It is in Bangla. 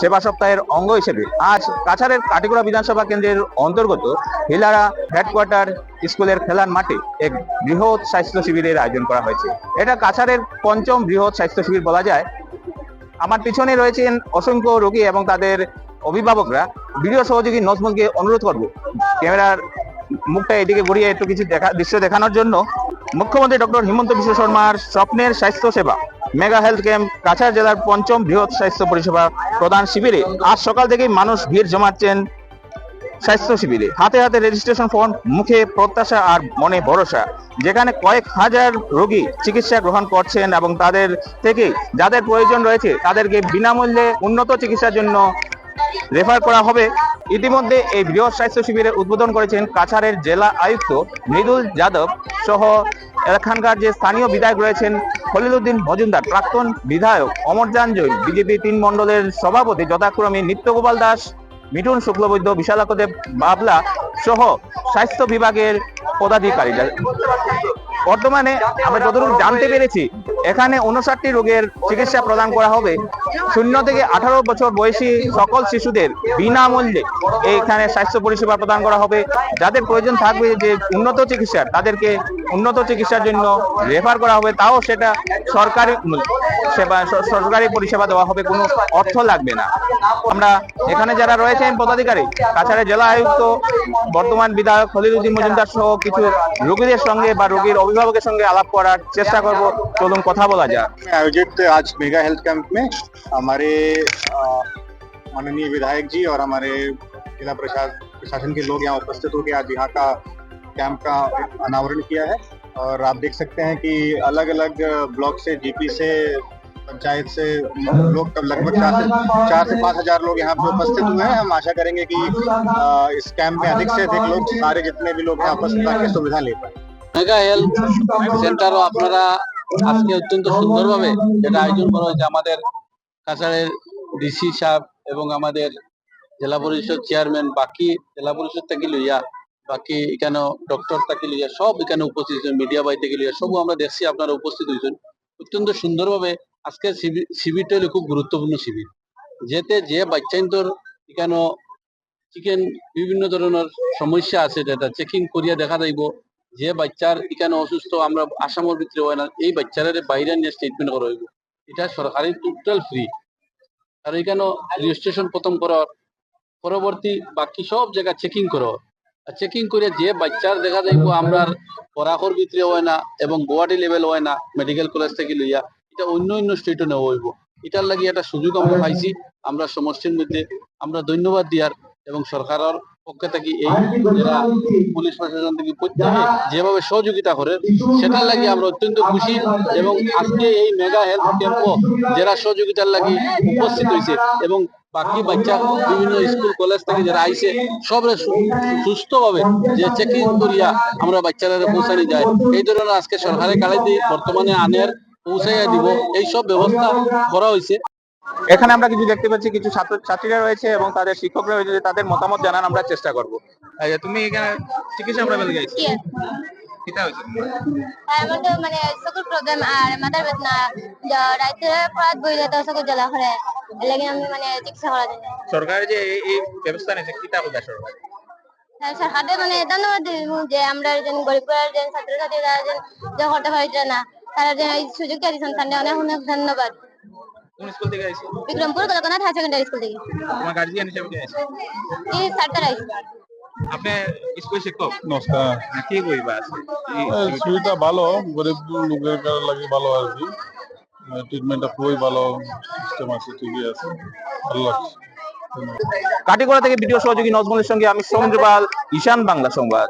সেবা সপ্তাহের অঙ্গ হিসেবে। আজ কাছাড়ের কাটিগুড়া বিধানসভা কেন্দ্রের অন্তর্গত হিলারা হেডকোয়ার্টার স্কুলের খেলার মাঠে এক বৃহৎ স্বাস্থ্য শিবিরের আয়োজন করা হয়েছে। এটা কাছাড়ের পঞ্চম বৃহৎ স্বাস্থ্য শিবির বলা যায়। আমার পিছনে রয়েছেন অসংখ্য রোগী এবং তাদের অভিভাবকরা। ভিডিও সহযোগী নজমুলকে অনুরোধ করব, ক্যামেরার মুখটা এদিকে ঘুরিয়ে একটু কিছু দেখা, দৃশ্য দেখানোর জন্য। মুখ্যমন্ত্রী ডক্টর হিমন্ত বিশ্ব শর্মার স্বপ্নের স্বাস্থ্য সেবা, মেগা হেলথ ক্যাম্প, কাছাড় জেলার পঞ্চম বৃহৎ স্বাস্থ্য পরিষেবা প্রদান শিবিরে। আজ সকাল থেকেই মানুষ ভিড় জমাচ্ছেন স্বাস্থ্য শিবিরে। হাতে হাতে রেজিস্ট্রেশন ফর্ম মুখে প্রত্যাশা আর মনে ভরসা। যেখানে কয়েক হাজার রোগী চিকিৎসা গ্রহণ করছেন এবং তাদের থেকে যাদের প্রয়োজন রয়েছে, তাদেরকে বিনামূল্যে উন্নত চিকিৎসার জন্য রেফার করা হবে। ইতিমধ্যে এই বৃহৎ স্বাস্থ্য শিবিরের উদ্বোধন করেছেন কাছাড়ের জেলা আয়ুক্ত মৃদুল যাদব সহ এখানকার যে স্থানীয় বিধায়ক রয়েছেন খলিলুদ্দিন মজুমদার, প্রাক্তন বিধায়ক অমরজান জৈন বিজেপি তিন মণ্ডলের সভাপতি যথাক্রমে নিত্যগোপাল দাস, মিঠুন শুক্লবৈদ্য বিশালাকদেব বাবলা সহ স্বাস্থ্য বিভাগের পদাধিকারীরা। বর্তমানে আমরা যতটুকু জানতে পেরেছি এখানে উনষাটটি রোগের চিকিৎসা প্রদান করা হবে। শূন্য থেকে আঠারো বছর বয়সী সকল শিশুদের বিনামূল্যে এইখানে স্বাস্থ্য পরিষেবা প্রদান করা হবে। যাদের প্রয়োজন থাকবে যে উন্নত চিকিৎসার তাদেরকে উন্নত চিকিৎসার জন্য রেফার করা হবে। তাও সেটা সরকারি সেবা স- সরকারি পরিষেবা দেওয়া হবে কোনো অর্থ লাগবে না আমরা এখানে যারা রয়েছেন পদাধিকারী কাছাড়ের জেলা আয়ুক্ত বর্তমান বিধায়ক খলিলুদ্দিন মজুমদার সহ কিছু রোগীদের সঙ্গে বা রোগীর অভিভাবকের সঙ্গে আলাপ করার চেষ্টা করব চলুন কথা বলা যাক में आयोजित आज मेगा हेल्थ कैंप में हमारे अ, माननीय विधायक जी और हमारे जिला प्रशासन प्रशासन के लोग यहाँ उपस्थित होकर आज यहाँ का कैंप का अनावरण किया है और आप देख सकते हैं कि अलग अलग ब्लॉक से जीपी से पंचायत से लोग तब लगभग चार से चार से पाँच हजार लोग यहाँ पे उपस्थित हुए हैं हम आशा करेंगे कि अ, इस कैंप में अधिक से अधिक लोग सारे जितने भी लोग यहाँ उपस्थित आके सुविधा ले पाए মেগা হেলথ সেন্টারও আপনারা আজকে অত্যন্ত সুন্দরভাবে যেটা আয়োজন করা হয়েছে আমাদের কাছাড়ের ডিসি সাহেব এবং আমাদের জেলা পরিষদ চেয়ারম্যান বাকি জেলা পরিষদ থেকে লইয়া বাকি এখানে ডক্টর থেকে লইয়া সব এখানে উপস্থিত হয়েছেন মিডিয়া বাই থেকে লইয়া সব আমরা দেখছি আপনারা উপস্থিত হয়েছেন অত্যন্ত সুন্দরভাবে আজকে শিবির শিবিরটা হলো খুব গুরুত্বপূর্ণ শিবির যেতে যে বাচ্চাইন্তর এখানে চিকেন বিভিন্ন ধরনের সমস্যা আছে, যেটা চেকিং করিয়া দেখা যাইব। যে বাচ্চার এখানে অসুস্থ, আমরা আসামের ভিতরে হয় না, এই বাচ্চারা বাইরে নিয়ে ট্রিটমেন্ট করা হইব। এটা সরকারি টোটাল ফ্রি আর এখানে রেজিস্ট্রেশন প্রথম করার, পরবর্তী বাকি সব জায়গা চেকিং আর চেকিং করে যে বাচ্চার দেখা যাইব আমরা পরাখর ভিতরে হয় না, এবং গুয়াহাটি লেভেল হয় না মেডিকেল কলেজ থেকে লইয়া। এটা অন্য অন্য স্টেটও নেওয়া হইব। এটার লাগি একটা সুযোগ আমরা পাইছি। আমরা সমষ্টির মধ্যে আমরা ধন্যবাদ দিয়ার এবং সরকারের পক্ষে থেকে এই যারা পুলিশ প্রশাসন থেকে প্রত্যেকে যেভাবে সহযোগিতা করে, সেটার লাগি আমরা অত্যন্ত খুশি এবং আজকে এই মেগা হেলথ ক্যাম্প যারা সহযোগিতার লাগি উপস্থিত হয়েছে এবং বাকি বাচ্চা বিভিন্ন স্কুল কলেজ থেকে যারা আইছে, সবরে সুস্থ ভাবে যে চেকিং করিয়া আমরা বাচ্চারা পৌঁছানি যায়। এই ধরনের আজকে সরকারের কালে বর্তমানে আনের পৌঁছাইয়া দিব। এই সব ব্যবস্থা করা হয়েছে। এখানে আমরা কিছু দেখতে পাচ্ছি কিছু ছাত্র ছাত্রীরা রয়েছে এবং তাদের শিক্ষকরা রয়েছে যে তাদের মতামত জানার আমরা চেষ্টা করব। আচ্ছা, তুমি এখানে চিকিৎসা আমরা. হয়েছে? আমার তো মানে চকুর প্রবলেম আর মাথার বেদনা য- পড়াত বইলে তো চকুর জ্বালা করে লাগে আমি মানে চিকিৎসা করা যায় সরকার যে এই- ব্যবস্থা নিয়েছে সরকার সরকারে মানে ধন্যবাদ যে আমরা যেন গরিব ঘরের যে ছাত্রছাত্রীরা যেন যে করতে পারছে না। তারা যে এই সুযোগটা দিয়েছেন তাহলে অনেক অনেক ধন্যবাদ। কোন স্কুল থেকে আইছো? Bikrampur Kolkata higher secondary school থেকে। তোমার গার্জিয়ান হিসেবে কে আছে এই স্যারটা রাইছে আপনি স্কুল শিক্ষক? নমস্কার। কি কইবা? আছে সুবিধা ভালো গরিব লোকের কাছে লাগে ভালো আর কি। ট্রিটমেন্টটা খুবই ভালো সিস্টেম আছে ঠিকই আছে। ভালো লাগছে। কাটিগড়া থেকে ভিডিও সহযোগী নজমুলের সঙ্গে আমি সমুদ্র পাল ঈশান বাংলা সংবাদ।